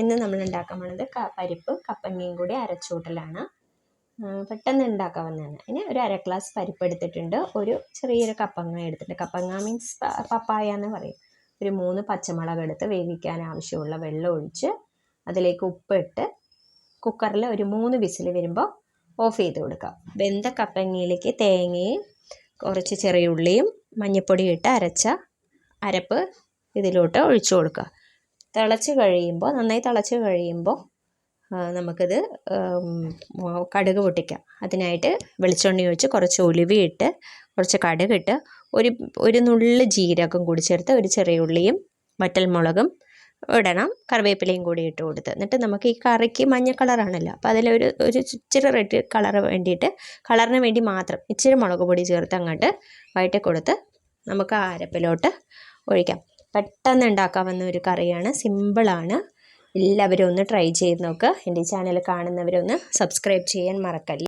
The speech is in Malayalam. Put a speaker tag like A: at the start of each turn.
A: ഇന്ന് നമ്മൾ ഉണ്ടാക്കാൻ പോണത് പരിപ്പ് കപ്പങ്ങയും കൂടി അരച്ചൂട്ടലാണ്. പെട്ടെന്ന് ഉണ്ടാക്കാവുന്നതാണ് ഇനി ഒരു അര ഗ്ലാസ് പരിപ്പ് എടുത്തിട്ടുണ്ട്. ഒരു ചെറിയൊരു കപ്പങ്ങ എടുത്തിട്ടുണ്ട്. കപ്പങ്ങ മീൻസ് പപ്പായ എന്ന് പറയും. ഒരു മൂന്ന് പച്ചമുളക് എടുത്ത് വേവിക്കാൻ ആവശ്യമുള്ള വെള്ളം ഒഴിച്ച് അതിലേക്ക് ഉപ്പിട്ട് കുക്കറിൽ ഒരു മൂന്ന് വിസിൽ വരുമ്പോൾ ഓഫ് ചെയ്ത് കൊടുക്കുക. വെന്ത കപ്പങ്ങയിലേക്ക് തേങ്ങയും കുറച്ച് ചെറിയ ഉള്ളിയും മഞ്ഞൾപ്പൊടി ഇട്ട് അരച്ച അരപ്പ് ഇതിലോട്ട് ഒഴിച്ചു കൊടുക്കുക. തിളച്ച് കഴിയുമ്പോൾ നന്നായി തിളച്ച് കഴിയുമ്പോൾ നമുക്കിത് കടുക് പൊട്ടിക്കാം. അതിനായിട്ട് വെളിച്ചെണ്ണ ഒഴിച്ച് കുറച്ച് ഉലുവയിട്ട് കുറച്ച് കടുകിട്ട് ഒരു ഒരു നുള്ള് ജീരകം കൂടി ചേർത്ത് ഒരു ചെറിയ ഉള്ളിയും വറ്റൽമുളകും ഇടണം. കറിവേപ്പിലയും കൂടി ഇട്ട് കൊടുത്ത്. എന്നിട്ട് നമുക്ക് ഈ കറിക്ക് മഞ്ഞ കളറാണല്ലോ അപ്പോൾ അതിലൊരു ഒരു ഇച്ചിരി റെഡ് കളർ വേണ്ടിയിട്ട് കളറിന് വേണ്ടി മാത്രം ഇച്ചിരി മുളക് പൊടി ചേർത്ത് അങ്ങോട്ട് വയറ്റി കൊടുത്ത് നമുക്ക് ആ അരപ്പിലോട്ട് ഒഴിക്കാം. പെട്ടെന്ന് ഉണ്ടാക്കാവുന്ന ഒരു കറിയാണ്. സിമ്പിളാണ് എല്ലാവരും ഒന്ന് ട്രൈ ചെയ്ത് നോക്കുക എന്റെ ചാനൽ കാണുന്നവരൊന്ന് സബ്സ്ക്രൈബ് ചെയ്യാൻ മറക്കല്ലേ?